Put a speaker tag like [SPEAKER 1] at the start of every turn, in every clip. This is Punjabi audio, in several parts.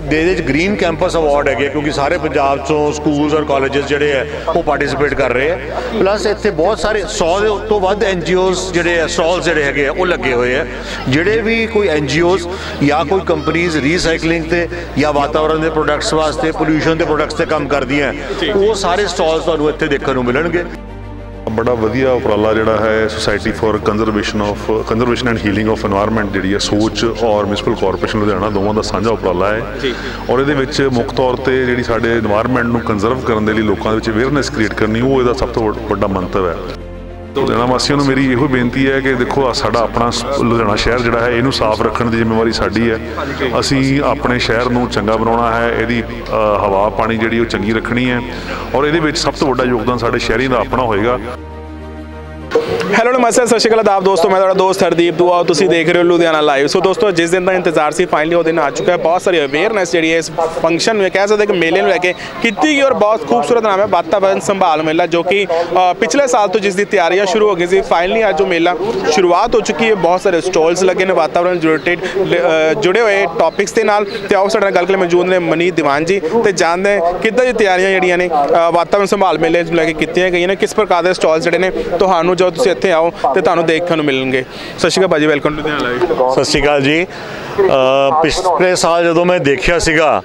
[SPEAKER 1] ਦੇ ਵਿੱਚ ਚ ਗ੍ਰੀਨ ਕੈਂਪਸ ਅਵਾਰਡ ਹੈਗੇ ਕਿਉਂਕਿ ਸਾਰੇ ਪੰਜਾਬ ਚੋਂ ਸਕੂਲਸ ਔਰ ਕਾਲਜਸ ਜਿਹੜੇ ਹੈ, ਉਹ ਪਾਰਟਿਸਿਪੇਟ ਕਰ ਰਹੇ ਹੈ। ਪਲੱਸ ਇੱਥੇ ਬਹੁਤ ਸਾਰੇ 100 ਦੇ ਤੋਂ ਵੱਧ ਐਨਜੀਓਜ਼ ਜਿਹੜੇ ਆ ਸਟਾਲਸ ਜਿਹੜੇ ਹੈਗੇ ਆ ਉਹ ਲੱਗੇ ਹੋਏ ਆ ਜਿਹੜੇ ਵੀ ਕੋਈ ਐਨਜੀਓਜ਼ ਜਾਂ ਕੋਈ ਕੰਪਨੀਆਂ ਰੀਸਾਈਕਲਿੰਗ ਤੇ ਜਾਂ ਵਾਤਾਵਰਣ ਦੇ ਪ੍ਰੋਡਕਟਸ ਵਾਸਤੇ ਪੋਲੂਸ਼ਨ ਦੇ ਪ੍ਰੋਡਕਟਸ ਤੇ ਕੰਮ ਕਰਦੀਆਂ ਉਹ ਸਾਰੇ ਸਟਾਲਸ ਤੁਹਾਨੂੰ ਇੱਥੇ ਦੇਖਣ ਨੂੰ ਮਿਲਣਗੇ।
[SPEAKER 2] ਬੜਾ ਵਧੀਆ ਉਪਰਾਲਾ ਜਿਹੜਾ ਹੈ society for conservation of conservation and healing of environment ਜਿਹੜੀ ਹੈ ਸੋਚ ਔਰ ਮਿਊਨਿਸਪਲ ਕਾਰਪੋਰੇਸ਼ਨ ਲੁਧਿਆਣਾ ਦੋਵਾਂ ਦਾ ਸਾਂਝਾ ਉਪਰਾਲਾ ਹੈ। ਔਰ ਇਹਦੇ ਵਿੱਚ ਮੁੱਖ ਤੌਰ ਤੇ ਜਿਹੜੀ ਸਾਡੇ এনवायरमेंट ਨੂੰ ਕੰਜ਼ਰਵ ਕਰਨ ਦੇ ਲਈ ਲੋਕਾਂ ਦੇ ਵਿੱਚ ਅਵੇਅਰਨੈਸ ਕ੍ਰੀਏਟ ਕਰਨੀ ਉਹ ਇਹਦਾ ਸਭ ਤੋਂ ਵੱਡਾ ਮੰਤਵ ਹੈ। ਲੁਧਿਆਣਾ ਵਾਸੀਆਂ ਨੂੰ ਮੇਰੀ ਇਹੋ ਬੇਨਤੀ ਹੈ ਕਿ ਦੇਖੋ, ਆਹ ਸਾਡਾ ਆਪਣਾ ਲੁਧਿਆਣਾ ਸ਼ਹਿਰ ਜਿਹੜਾ ਹੈ, ਇਹਨੂੰ ਸਾਫ਼ ਰੱਖਣ ਦੀ ਜ਼ਿੰਮੇਵਾਰੀ ਸਾਡੀ ਹੈ। ਅਸੀਂ ਆਪਣੇ ਸ਼ਹਿਰ ਨੂੰ ਚੰਗਾ ਬਣਾਉਣਾ ਹੈ, ਇਹਦੀ ਹਵਾ, ਪਾਣੀ ਜਿਹੜੀ ਉਹ ਚੰਗੀ ਰੱਖਣੀ ਹੈ। ਔਰ ਇਹਦੇ ਵਿੱਚ ਸਭ ਤੋਂ ਵੱਡਾ ਯੋਗਦਾਨ ਸਾਡੇ ਸ਼ਹਿਰੀ ਦਾ ਆਪਣਾ ਹੋਏਗਾ।
[SPEAKER 3] ਹੈਲੋ ਨਮਸਤੇ ਸਤਿ ਸ਼੍ਰੀ ਅਕਾਲ ਆਪ ਦੋਸਤੋ ਮੈਂ ਤੁਹਾਡਾ ਦੋਸਤ ਹਰਦੀਪ ਦੁਆ ਤੁਸੀਂ ਦੇਖ ਰਹੇ ਹੋ ਲੁਧਿਆਣਾ ਲਾਈਵ ਸੋ ਦੋਸਤੋ ਜਿਸ ਦਿਨ ਦਾ ਇੰਤਜ਼ਾਰ ਸੀ ਫਾਈਨਲੀ ਉਹ ਦਿਨ ਆ ਚੁੱਕਾ ਹੈ। ਬਹੁਤ ਸਾਰੀ ਅਵੇਅਰਨੈਸ ਜਿਹੜੀ ਹੈ ਇਸ ਫੰਕਸ਼ਨ ਨੂੰ ਕਹਿ ਸਕਦੇ ਕਿ ਮੇਲੇ ਨੂੰ ਲੈ ਕੇ ਕੀਤੀ ਗਈ ਔਰ ਬਹੁਤ ਖੂਬਸੂਰਤ ਨਾਮ ਹੈ ਵਾਤਾਵਰਨ ਸੰਭਾਲ ਮੇਲਾ ਜੋ ਕਿ ਪਿਛਲੇ ਸਾਲ ਤੋਂ ਜਿਸ ਦੀ ਤਿਆਰੀਆਂ ਸ਼ੁਰੂ ਹੋ ਗਈ ਸੀ ਫਾਈਨਲੀ ਅੱਜ ਉਹ ਮੇਲਾ ਸ਼ੁਰੂਆਤ ਹੋ ਚੁੱਕੀ ਹੈ। ਬਹੁਤ ਸਾਰੇ ਸਟਾਲਸ ਲੱਗੇ ਨੇ ਵਾਤਾਵਰਣ ਰਿਲੇਟਡ ਜੁੜੇ ਹੋਏ ਟੌਪਿਕਸ ਦੇ ਨਾਲ। ਤੇ ਆਓ ਸਾਡੇ ਨਾਲ ਗੱਲ ਕਰਨ ਮੌਜੂਦ ਨੇ ਮਨੀ ਦੀਵਾਨ ਜੀ ਤੇ ਜਾਣਦੇ ਕਿੱਦਾਂ ਦੀ ਤਿਆਰੀਆਂ ਜਿਹੜੀਆਂ ਨੇ ਅ, ਵਾਤਾਵਰਣ ਸੰਭਾਲ ਮੇਲੇ ਨੂੰ ਲੈ ਕੇ ਕੀਤੀਆਂ ਗਈਆਂ ਨੇ ਕਿਸ ਪ੍ਰਕਾਰ ਦੇ ਸਟਾਲਸ ਜਿਹੜੇ ਨੇ ਤੁਹਾਨੂੰ ਜੋ ਤੁਸੀਂ ਇੱਥੇ ਆਓ ਤੇ ਤੁਹਾਨੂੰ ਦੇਖਣ ਨੂੰ ਮਿਲਣਗੇ। ਸਤਿ ਸ਼੍ਰੀ ਅਕਾਲ ਭਾਜੀ ਵੈਲਕਮ ਟੂ ਲੁਧਿਆਣਾ ਲਾਈਵ
[SPEAKER 1] ਸਤਿ ਸ਼੍ਰੀ ਅਕਾਲ ਜੀ। ਪਿਛਲੇ ਸਾਲ ਜਦੋਂ ਮੈਂ ਦੇਖਿਆ ਸੀਗਾ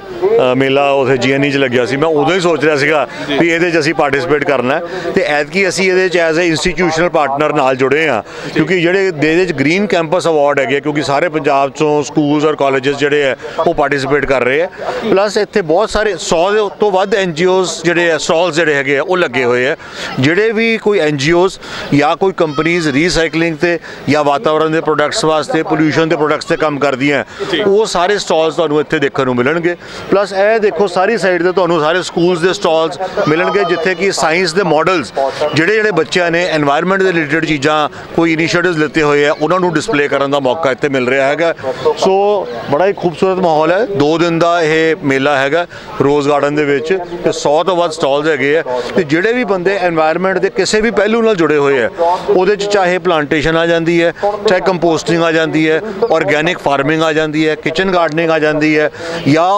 [SPEAKER 1] ਮੇਲਾ ਉਥੇ ਜੀਐਨਈ ਚ ਲੱਗਿਆ ਸੀ ਮੈਂ ਉਦੋਂ ਹੀ ਸੋਚ ਰਿਹਾ ਸੀਗਾ ਵੀ ਇਹਦੇ ਚ ਅਸੀਂ ਪਾਰਟਿਸਿਪੇਟ ਕਰਨਾ ਤੇ ਐਤਕੀ ਅਸੀਂ ਇਹਦੇ ਚ ਐਜ਼ ਅ ਇੰਸਟੀਟਿਊਸ਼ਨਲ ਪਾਰਟਨਰ ਨਾਲ ਜੁੜੇ ਆ ਕਿਉਂਕਿ ਜਿਹੜੇ ਦੇ ਚ ਗ੍ਰੀਨ ਕੈਂਪਸ ਅਵਾਰਡ ਹੈਗੇ ਕਿਉਂਕਿ ਸਾਰੇ ਪੰਜਾਬ ਚੋਂ ਸਕੂਲਸ ਔਰ ਕਾਲਜਸ ਜਿਹੜੇ ਆ ਉਹ ਪਾਰਟਿਸਿਪੇਟ ਕਰ ਰਹੇ ਆ। ਪਲੱਸ ਇੱਥੇ ਬਹੁਤ ਸਾਰੇ 100 ਦੇ ਤੋਂ ਵੱਧ ਐਨਜੀਓਜ਼ ਜਿਹੜੇ ਆ ਸਟਾਲਸ ਜਿਹੜੇ ਹੈਗੇ ਆ ਉਹ ਲੱਗੇ ਹੋਏ ਆ। ਜਿਹੜੇ ਵੀ ਕੋਈ ਐਨਜੀਓਜ਼ ਜਾਂ ਕੋਈ ਕੰਪਨੀਆਂ ਰੀਸਾਈਕਲਿੰਗ ਤੇ ਜਾਂ ਵਾਤਾਵਰਣ ਦੇ ਪ੍ਰੋਡਕਟਸ ਵਾਸਤੇ ਪੋਲੂਸ਼ਨ ਦੇ ਪ੍ਰੋਡਕਟਸ ਤੇ ਕੰਮ ਕਰਦੀਆਂ ਹੈ ਉਹ ਸਾਰੇ ਸਟਾਲਸ ਤੁਹਾਨੂੰ ਇੱਥੇ ਦੇਖਣ ਨੂੰ ਮਿਲਣਗੇ। ਪਲੱਸ ਇਹ ਦੇਖੋ, ਸਾਰੀ ਸਾਈਡ ਤੇ ਤੁਹਾਨੂੰ ਸਾਰੇ ਸਕੂਲਸ ਦੇ ਸਟਾਲਸ ਮਿਲਣਗੇ, ਜਿੱਥੇ ਕਿ ਸਾਇੰਸ ਦੇ ਮਾਡਲਸ ਜਿਹੜੇ ਜਿਹੜੇ ਬੱਚਿਆਂ ਨੇ এনवायरमेंट ਦੇ ਰਿਲੇਟਡ ਚੀਜ਼ਾਂ, ਕੋਈ ਇਨੀਸ਼ੀਏਟਿਵਸ ਲਿੱਤੇ ਹੋਏ ਆ, ਉਹਨਾਂ ਨੂੰ ਡਿਸਪਲੇ ਕਰਨ ਦਾ ਮੌਕਾ ਇੱਥੇ ਮਿਲ ਰਿਹਾ ਹੈਗਾ। ਸੋ ਬੜਾ ਹੀ ਖੂਬਸੂਰਤ ਮਾਹੌਲ ਹੈ। ਦੋ ਦਿਨ ਦਾ ਇਹ ਮੇਲਾ ਹੈਗਾ ਰੋਜ਼ ਗਾਰਡਨ ਦੇ ਵਿੱਚ, ਤੇ 100 ਤੋਂ ਵੱਧ ਸਟਾਲਸ ਹੈਗੇ ਆ। ਤੇ ਜਿਹੜੇ ਵੀ ਬੰਦੇ এনवायरमेंट ਦੇ ਕਿਸੇ ਵੀ ਪਹਿਲੂ ਨਾਲ ਜੁੜੇ ਹੋਏ ਆ, ਉਹਦੇ ਚ ਚਾਹੇ ਪਲਾਂਟੇਸ਼ਨ ਆ ਜਾਂਦੀ ਹੈ, ਚਾਹੇ ਕੰਪੋਸਟਿੰਗ ਆ ਜਾਂਦੀ ਹੈ ਆਰਗੈਨਿਕ ਫਾਰਮਿੰਗ ਆ ਜਾਂਦੀ ਹੈ ਕਿਚਨ ਗਾਰਡਨਿੰਗ ਆ ਜਾਂਦੀ ਹੈ ਜਾਂ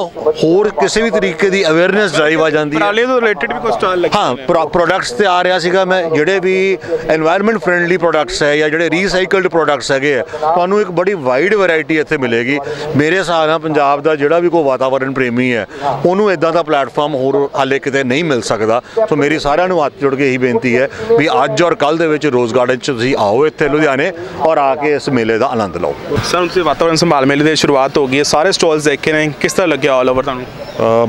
[SPEAKER 1] ਹੋਰ ਕਿਸੇ ਵੀ ਤਰੀਕੇ ਦੀ ਅਵੇਅਰਨੈਸ ਡਰਾਈਵ ਆ ਜਾਂਦੀ ਹੈ।
[SPEAKER 3] ਪਰਾਲੀ ਤੋਂ ਰਿਲੇਟਡ ਵੀ ਕੁਝ ਸਟਾਲ ਲੱਗੇ
[SPEAKER 1] ਹਾਂ ਪ੍ਰੋਡਕਟਸ ਤੇ ਆ ਰਿਹਾ ਸੀਗਾ ਮੈਂ ਜਿਹੜੇ ਵੀ এনवायरमेंट ਫ੍ਰੈਂਡਲੀ ਪ੍ਰੋਡਕਟਸ ਹੈ ਜਾਂ ਜਿਹੜੇ ਰੀਸਾਈਕਲਡ ਪ੍ਰੋਡਕਟਸ ਹੈਗੇ ਤੁਹਾਨੂੰ ਇੱਕ ਬੜੀ ਵਾਈਡ ਵੈਰਾਈਟੀ ਇੱਥੇ ਮਿਲੇਗੀ। ਮੇਰੇ ਹਿਸਾਬ ਨਾਲ ਪੰਜਾਬ ਦਾ ਜਿਹੜਾ ਵੀ ਕੋਈ ਵਾਤਾਵਰਣ ਪ੍ਰੇਮੀ ਹੈ ਉਹਨੂੰ ਇਦਾਂ ਦਾ ਪਲੇਟਫਾਰਮ ਹੋਰ ਹਾਲੇ ਕਿਤੇ ਨਹੀਂ ਮਿਲ ਸਕਦਾ। ਸੋ ਮੇਰੀ ਸਾਰਿਆਂ ਨੂੰ ਹੱਥ ਜੋੜ ਕੇ ਇਹੀ ਬੇਨਤੀ ਹੈ ਵੀ ਅੱਜ ਔਰ ਕੱਲ ਦੇ ਵਿੱਚ ਰੋਜ਼ ਗਾਰਡਨ 'ਚ ਤੁਸੀਂ ਆਓ ਇੱਥੇ ਲੁਧਿਆਣੇ ਔਰ ਆ ਕੇ ਇਸ ਮੇਲੇ ਦਾ ਆਨੰਦ ਲਓ।
[SPEAKER 3] ਸਰ ਤੁਸੀਂ ਵਾਤਾਵਰਣ ਸੰਭਾਲ ਮੇਲੇ ਦੀ ਸ਼ੁਰੂਆਤ ਹੋ ਗਈ ਹੈ। ਸਾਰੇ ਸਟਾਲਸ ਦੇਖੇ ਨੇ। ਕਿਸ ਤਰ੍ਹਾਂ ਲੱਗਿਆ ਆਲ ਓਵਰ ਤੁਹਾਨੂੰ?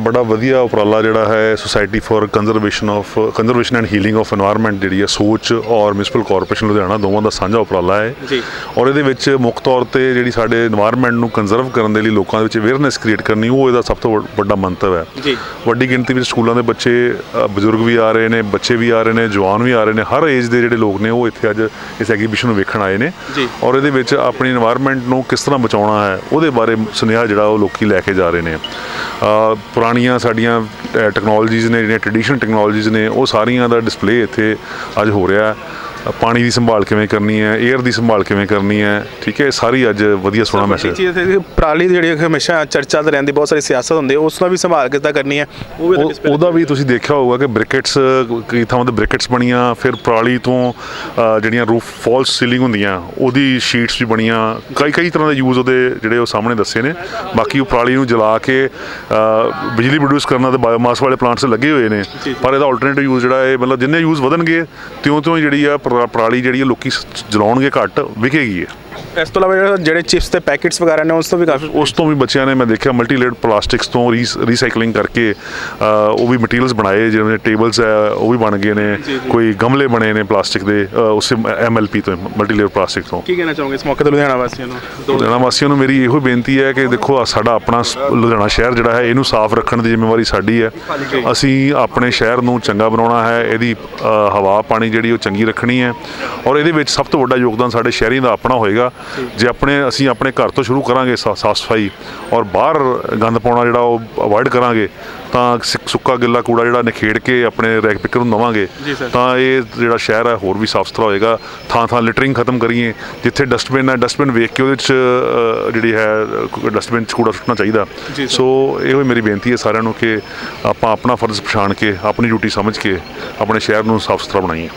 [SPEAKER 2] ਬੜਾ ਵਧੀਆ ਉਪਰਾਲਾ ਜਿਹੜਾ ਹੈ society for conservation of conservation and healing of environment ਜਿਹੜੀ ਹੈ ਸੋਚ ਔਰ ਮਿਊਨਿਸਪਲ ਕਾਰਪੋਰੇਸ਼ਨ ਲੁਧਿਆਣਾ ਦੋਵਾਂ ਦਾ ਸਾਂਝਾ ਉਪਰਾਲਾ ਹੈ।
[SPEAKER 3] ਜੀ।
[SPEAKER 2] ਔਰ ਇਹਦੇ ਵਿੱਚ ਮੁੱਖ ਤੌਰ ਤੇ ਜਿਹੜੀ ਸਾਡੇ এনवायरमेंट ਨੂੰ ਕੰਜ਼ਰਵ ਕਰਨ ਦੇ ਲਈ ਲੋਕਾਂ ਦੇ ਵਿੱਚ ਅਵੇਅਰਨੈਸ ਕ੍ਰੀਏਟ ਕਰਨੀ ਉਹ ਇਹਦਾ ਸਭ ਤੋਂ ਵੱਡਾ ਮੰਤਵ ਹੈ।
[SPEAKER 3] ਜੀ।
[SPEAKER 2] ਵੱਡੀ ਗਿਣਤੀ ਵਿੱਚ ਸਕੂਲਾਂ ਦੇ ਬੱਚੇ ਬਜ਼ੁਰਗ ਵੀ ਆ ਰਹੇ ਨੇ ਬੱਚੇ ਵੀ ਆ ਰਹੇ ਨੇ ਜਵਾਨ ਵੀ ਆ ਰਹੇ ਨੇ। ਹਰ ਏਜ ਦੇ ਜਿਹੜੇ ਲੋਕ ਨੇ ਉਹ ਇੱਥੇ ਅੱਜ ਇਸ ਐਗਜ਼ੀਬਿਸ਼ਨ ਨੂੰ ਵੇਖਣ ਆਏ ਨੇ। ਔਰ ਇਹਦੇ ਵਿੱਚ ਆਪਣੀ এনवायरमेंट ਨੂੰ ਕਿਸ ਤਰ੍ਹਾਂ ਬਚਾਉਣਾ ਹੈ ਉਹਦੇ ਬਾਰੇ ਸੁਨੇਹਾ ਜਿਹੜਾ ਉਹ ਲੋਕੀ ਲੈ ਕੇ ਜਾ ਰਹੇ ਨੇ। ਪੁਰਾਣੀਆਂ ਸਾਡੀਆਂ ਟੈਕਨੋਲੋਜੀਜ਼ ਨੇ, ਜਿਹੜੀਆਂ ਟ੍ਰੈਡੀਸ਼ਨਲ ਟੈਕਨੋਲੋਜੀਜ਼ ਨੇ, ਉਹ ਸਾਰੀਆਂ ਦਾ ਡਿਸਪਲੇ ਇੱਥੇ ਅੱਜ ਹੋ ਰਿਹਾ। ਹੈ ਪਾਣੀ ਦੀ ਸੰਭਾਲ ਕਿਵੇਂ ਕਰਨੀ ਹੈ 에ਅਰ ਦੀ ਸੰਭਾਲ ਕਿਵੇਂ ਕਰਨੀ ਹੈ ਠੀਕ ਹੈ ਇਹ ਸਾਰੀ ਅੱਜ ਵਧੀਆ ਸੋਹਣਾ ਮੈਸੇਜ
[SPEAKER 3] ਚੀਜ਼ ਇਹ ਪਰਾਲੀ ਦੀ ਜਿਹੜੀ ਹਮੇਸ਼ਾ ਚਰਚਾ ਤੇ ਰਹਿੰਦੀ ਬਹੁਤ ਸਾਰੀ ਸਿਆਸਤ ਹੁੰਦੀ ਹੈ ਉਸ ਨਾਲ ਵੀ ਸੰਭਾਲ ਕਿੱਦਾਂ ਕਰਨੀ ਹੈ ਉਹ ਵੀ
[SPEAKER 2] ਉਹ- ਉਹਦਾ ਵੀ ਤੁਸੀਂ ਦੇਖਿਆ ਹੋਊਗਾ ਕਿ ਬ੍ਰਿਕਟਸ ਕਈ ਥਾਵਾਂ ਤੇ ਬ੍ਰਿਕਟਸ ਬਣੀਆਂ ਫਿਰ ਪਰਾਲੀ ਤੋਂ ਜਿਹੜੀਆਂ ਰੂਫ ਫਾਲਸ ਸੀਲਿੰਗ ਹੁੰਦੀਆਂ ਉਹਦੀ ਸ਼ੀਟਸ ਵੀ ਬਣੀਆਂ ਕਈ ਕਈ ਤਰ੍ਹਾਂ ਦੇ ਯੂਜ਼ ਉਹਦੇ ਜਿਹੜੇ ਉਹ ਸਾਹਮਣੇ ਦੱਸੇ ਨੇ। ਬਾਕੀ ਉਹ ਪਰਾਲੀ ਨੂੰ ਜਲਾ ਕੇ ਬਿਜਲੀ ਪ੍ਰੋਡਿਊਸ ਕਰਨ ਦੇ ਬਾਇਓਮਾਸ ਵਾਲੇ ਪਲਾਂਟਸ ਲੱਗੇ ਹੋਏ ਨੇ ਪਰ ਇਹਦਾ ਆਲਟਰਨੇਟਿਵ ਯੂਜ਼ ਜਿਹੜਾ ਹੈ ਮਤਲਬ ਜਿੰਨੇ ਯੂਜ਼ ਵਧਣਗੇ ਤਿਉਂ ਤਿਉਂ ਜਿਹੜੀ ਆ ਪਰਾ- ਪਰਾਲੀ ਜਿਹੜੀ ਆ ਲੋਕੀ ਜਲਾਉਣਗੇ ਘੱਟ ਵਿਕੇਗੀ ਹੈ
[SPEAKER 3] ਇਸ ਤੋਂ ਇਲਾਵਾ ਜਿਹੜੇ- ਚਿਪਸ ਤੇ ਪੈਕੇਟਸ ਵਗੈਰਾ ਨੇ ਉਸ ਤੋਂ ਵੀ ਕਾਫੀ
[SPEAKER 2] ਉਸ ਤੋਂ ਵੀ ਬੱਚਿਆਂ ਨੇ। ਮੈਂ ਦੇਖਿਆ ਮਲਟੀ ਲੇਅਰਡ ਪਲਾਸਟਿਕਸ ਤੋਂ ਰੀਸਾਈਕਲਿੰਗ ਕਰਕੇ ਉਹ ਵੀ ਮਟੀਰੀਅਲਸ ਬਣਾਏ ਜਿਵੇਂ ਟੇਬਲਸ ਹੈ ਉਹ ਵੀ ਬਣ ਗਏ ਨੇ। ਕੋਈ ਗਮਲੇ ਬਣੇ ਨੇ ਪਲਾਸਟਿਕ ਦੇ ਉਸੇ ਐਮਐਲਪੀ ਤੋਂ ਮਲਟੀ ਲੇਅਰ ਪਲਾਸਟਿਕ ਤੋਂ।
[SPEAKER 3] ਕੀ ਕਹਿਣਾ ਚਾਹੋਗੇ ਇਸ ਮੌਕੇ ਤੇ ਲੁਧਿਆਣਾ ਵਾਸੀਆਂ ਨੂੰ?
[SPEAKER 2] ਲੁਧਿਆਣਾ ਵਾਸੀਆਂ ਨੂੰ ਮੇਰੀ ਇਹੋ ਬੇਨਤੀ ਹੈ ਕਿ ਦੇਖੋ ਸਾਡਾ ਆਪਣਾ ਲੁਧਿਆਣਾ ਸ਼ਹਿਰ ਜਿਹੜਾ ਹੈ ਇਹਨੂੰ ਸਾਫ਼ ਰੱਖਣ ਦੀ ਜ਼ਿੰਮੇਵਾਰੀ ਸਾਡੀ ਹੈ। ਅਸੀਂ ਆਪਣੇ ਸ਼ਹਿਰ ਨੂੰ ਚੰਗਾ ਬਣਾਉਣਾ ਹੈ ਇਹਦੀ ਹਵਾ ਪਾਣੀ ਜਿਹੜੀ ਉਹ ਚੰਗੀ ਰੱਖਣੀ ਹੈ। ਔਰ ਇਹਦੇ ਵਿੱਚ ਸਭ ਤੋਂ ਵੱਡਾ ਯੋਗਦਾਨ ਸਾਡੇ ਸ਼ਹਿਰੀ ਦਾ ਆਪਣਾ ਹੋਏਗਾ। ਹੋਏਗਾ। ਜੇ ਆਪਣੇ ਅਸੀਂ ਆਪਣੇ ਘਰ ਤੋਂ ਸ਼ੁਰੂ ਕਰਾਂਗੇ ਸਾਫ਼ ਸਫ਼ਾਈ ਔਰ ਬਾਹਰ ਗੰਦ ਪਾਉਣਾ ਜਿਹੜਾ ਉਹ ਅਵੋਇਡ ਕਰਾਂਗੇ ਤਾਂ ਸੁੱਕਾ ਗਿੱਲਾ ਕੂੜਾ ਜਿਹੜਾ ਨਿਖੇੜ ਕੇ ਆਪਣੇ ਰੈਕ ਪਿਕਰ ਨੂੰ ਦਵਾਂਗੇ। ਤਾਂ ਇਹ ਜਿਹੜਾ ਸ਼ਹਿਰ ਹੈ ਹੋਰ ਵੀ ਸਾਫ਼ ਸੁਥਰਾ ਹੋਏਗਾ। ਥਾਂ ਥਾਂ ਲਿਟਰਿੰਗ ਖਤਮ ਕਰੀਏ ਜਿੱਥੇ ਡਸਟਬਿਨ ਹੈ ਡਸਟਬਿਨ ਵੇਖ ਕੇ ਉਹਦੇ ਚ ਅ, ਜਿਹੜੀ ਹੈ ਡਸਟਬਿਨ ਚ ਕੂੜਾ ਸੁੱਟਣਾ ਚਾਹੀਦਾ। ਸੋ ਇਹੋ ਹੀ ਮੇਰੀ ਬੇਨਤੀ ਹੈ ਸਾਰਿਆਂ ਨੂੰ ਕਿ ਆਪਾਂ ਆਪਣਾ ਫਰਜ਼ ਪਛਾਣ ਕੇ ਆਪਣੀ ਡਿਊਟੀ ਸਮਝ ਕੇ ਆਪਣੇ ਸ਼ਹਿਰ ਨੂੰ ਸਾਫ਼ ਸੁਥਰਾ ਬਣਾਈਏ।